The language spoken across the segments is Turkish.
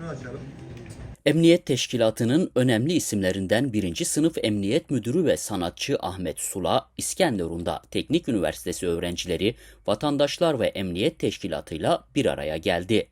Şunu açalım. Emniyet Teşkilatı'nın önemli isimlerinden birinci sınıf emniyet müdürü ve sanatçı Ahmet Sula, İskenderun'da Teknik Üniversitesi öğrencileri, vatandaşlar ve emniyet teşkilatıyla bir araya geldi.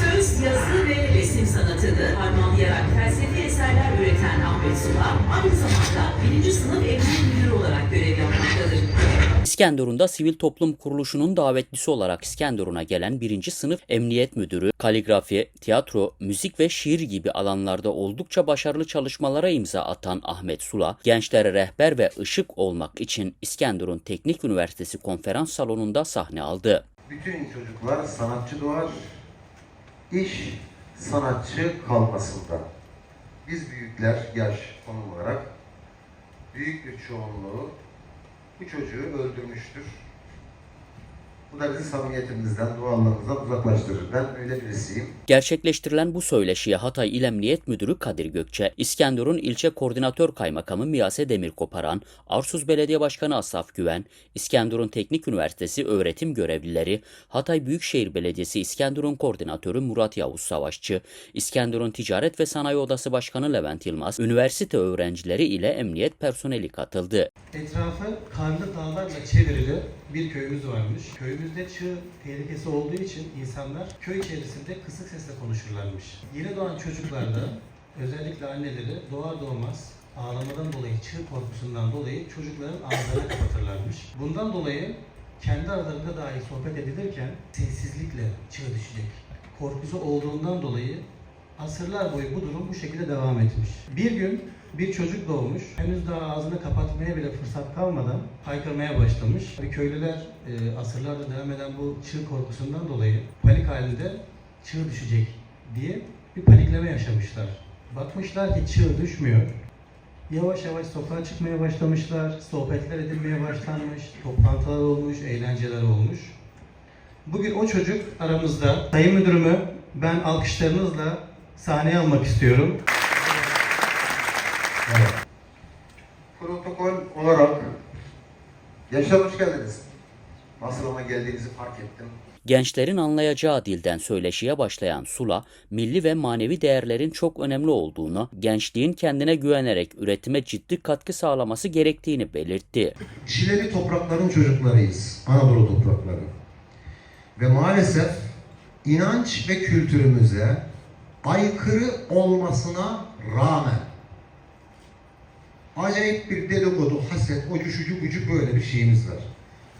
Söz, yazı ve resim sanatını harmanlayarak felsefi eserler üreten Ahmet Sula, aynı zamanda birinci sınıf emniyet müdürü olarak görev yapmaktadır. İskenderun'da Sivil Toplum Kuruluşu'nun davetlisi olarak İskenderun'a gelen birinci sınıf emniyet müdürü, kaligrafi, tiyatro, müzik ve şiir gibi alanlarda oldukça başarılı çalışmalara imza atan Ahmet Sula, gençlere rehber ve ışık olmak için İskenderun Teknik Üniversitesi konferans salonunda sahne aldı. Bütün çocuklar sanatçı doğar. İş sanatçı kalmasında. Biz büyükler yaş konum olarak büyük bir çoğunluğu bu çocuğu öldürmüştür. Bu da bizi samimiyetimizden, doğallığımızdan uzaklaştırır. Ben öyle birisiyim. Gerçekleştirilen bu söyleşiye Hatay İl Emniyet Müdürü Kadir Gökçe, İskenderun İlçe Koordinatör Kaymakamı Miyase Demirkoparan, Arsuz Belediye Başkanı Asaf Güven, İskenderun Teknik Üniversitesi öğretim görevlileri, Hatay Büyükşehir Belediyesi İskenderun Koordinatörü Murat Yavuz Savaşçı, İskenderun Ticaret ve Sanayi Odası Başkanı Levent Yılmaz, üniversite öğrencileri ile emniyet personeli katıldı. Etrafı karlı dağlarla çevrili bir köyümüz varmış. Köyümüzde çığ tehlikesi olduğu için insanlar köy içerisinde kısık sesle konuşurlarmış. Yeni doğan çocuklarda özellikle anneleri doğar doğmaz ağlamadan dolayı, çığ korkusundan dolayı çocukların ağızlarını kapatırlarmış. Bundan dolayı kendi aralarında dahi sohbet edilirken sessizlikle çığ düşecek. Korkusu olduğundan dolayı asırlar boyu bu durum bu şekilde devam etmiş. Bir gün bir çocuk doğmuş. Henüz daha ağzını kapatmaya bile fırsat kalmadan haykırmaya başlamış. Ve köylüler e, asırlardır devam eden bu çığ korkusundan dolayı panik halinde çığ düşecek diye bir panikleme yaşamışlar. Bakmışlar ki çığ düşmüyor. Yavaş yavaş sokağa çıkmaya başlamışlar, sohbetler edilmeye başlanmış, toplantılar olmuş, eğlenceler olmuş. Bugün o çocuk aramızda. Sayın Müdürümü ben alkışlarınızla sahneye almak istiyorum. Evet. Protokol olarak Yaşar hoş geldiniz. Nasıl ama geldiğinizi fark ettim. Gençlerin anlayacağı dilden söyleşiye başlayan Sula, milli ve manevi değerlerin çok önemli olduğunu, gençliğin kendine güvenerek üretime ciddi katkı sağlaması gerektiğini belirtti. Çileli toprakların çocuklarıyız. Anadolu toprakları. Ve maalesef inanç ve kültürümüze aykırı olmasına rağmen acayip bir dedikodu, haset, ocu şucu böyle bir şeyimiz var.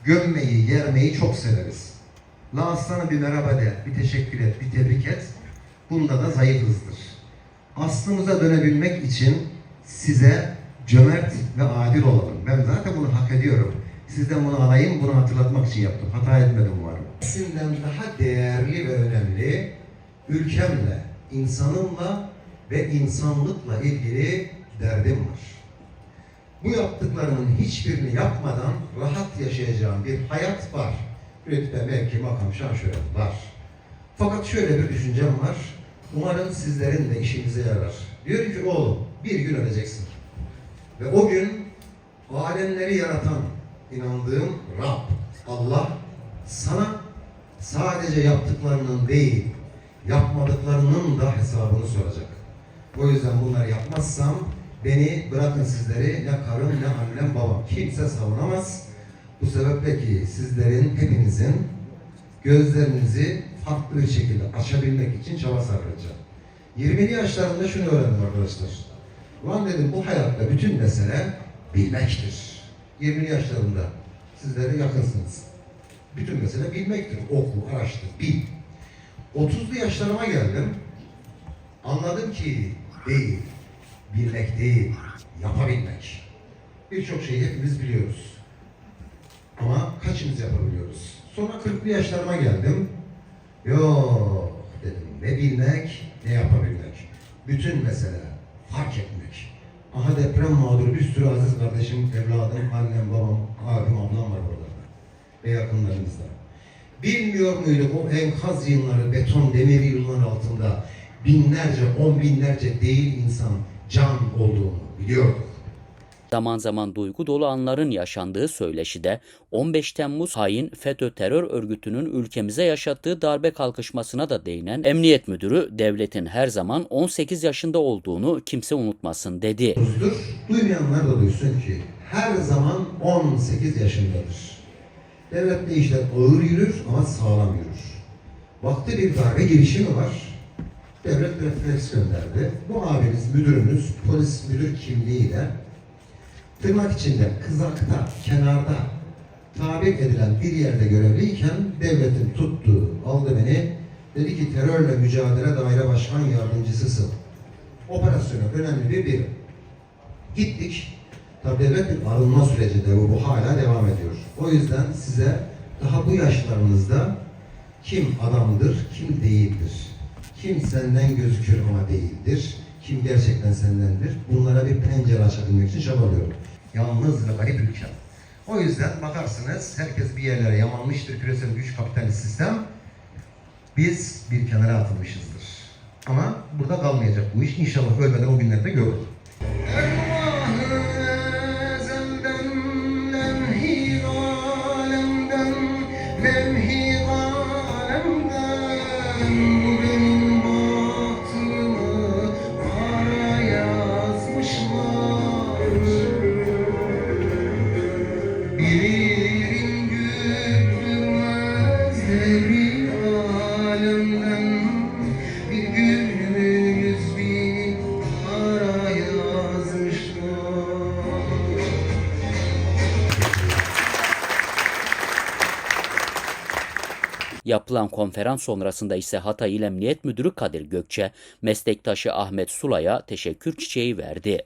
Gömmeyi, yermeyi çok severiz. La aslana bir merhaba de, bir teşekkür et, bir tebrik et. Bunda da zayıfızdır. Aslımıza dönebilmek için size cömert ve adil olalım. Ben zaten bunu hak ediyorum. Sizden bunu alayım, bunu hatırlatmak için yaptım. Hata etmedim umarım. Sizden daha değerli ve önemli ülkemle, insanımla ve insanlıkla ilgili derdim var. Bu yaptıklarımın hiçbirini yapmadan rahat yaşayacağım bir hayat var. Rütbe, mevki, makam, şan, var. Fakat şöyle bir düşüncem var. Umarım sizlerin de işinize yarar. Diyor ki oğlum bir gün öleceksin. Ve o gün alemleri yaratan, inandığım Rab, Allah sana sadece yaptıklarının değil, yapmadıklarının da hesabını soracak. O yüzden bunları yapmazsam beni bırakın sizleri ne karım ne annem babam kimse savunamaz. Bu sebeple ki sizlerin hepinizin gözlerinizi farklı bir şekilde açabilmek için çaba sarf edeceğim. 20'li yaşlarında şunu öğrendim arkadaşlar. Ulan dedim bu hayatta bütün mesele bilmektir. 20'li yaşlarında sizlere yakınsınız. Bütün mesele bilmektir. Oku, araştır, bil. 30'lu yaşlarıma geldim. Anladım ki değil, bilmek değil, yapabilmek. Birçok şeyi hepimiz biliyoruz. Ama kaçımız yapabiliyoruz? Sonra 40'lı yaşlarıma geldim. Yok dedim. Ne bilmek, ne yapabilmek. Bütün mesele fark etmek. Aha deprem mağduru bir sürü aziz kardeşim, evladım, annem, babam, abim, ablam var burada. Ve yakınlarımızda. Bilmiyor muyduk o enkaz yığınları, beton, demir yığınları altında binlerce, on binlerce değil insan can olduğunu biliyorduk. Zaman zaman duygu dolu anların yaşandığı söyleşide 15 Temmuz hain FETÖ terör örgütünün ülkemize yaşattığı darbe kalkışmasına da değinen Emniyet Müdürü devletin her zaman 18 yaşında olduğunu kimse unutmasın dedi. Duymayanlar da duysun ki her zaman 18 yaşındadır. Devlette işler ağır yürür ama sağlam yürür. Vakti bir darbe girişimi var. Devlet refleks gönderdi. Bu abiniz, müdürümüz, polis müdür kimliğiyle tırnak içinde, kızakta, kenarda tabir edilen bir yerde görevliyken devletin tuttu, aldı beni. Dedi ki terörle mücadele daire başkan yardımcısısın. Operasyonel önemli bir birim. Gittik. Tabi devlet bir arınma sürecinde bu, bu hala devam ediyor. Yüzden size daha bu yaşlarınızda kim adamdır, kim değildir. Kim senden gözükür ama değildir. Kim gerçekten sendendir. Bunlara bir pencere açabilmek için çabalıyorum. Yalnız ve garip ülke. O yüzden bakarsınız herkes bir yerlere yamanmıştır küresel güç kapitalist sistem. Biz bir kenara atılmışızdır. Ama burada kalmayacak bu iş. İnşallah ölmeden o günlerde görürüz. Yapılan konferans sonrasında ise Hatay İl Emniyet Müdürü Kadir Gökçe, meslektaşı Ahmet Sula'ya teşekkür çiçeği verdi.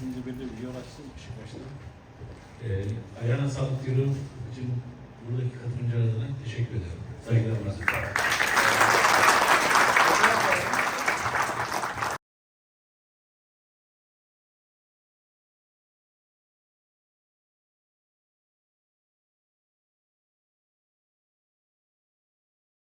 Şimdi bir de video açsın Beşiktaş'ta. Ee, ayağına sağlık diyorum. Bütün buradaki katılımcılar adına teşekkür ederim. Saygılarımızı.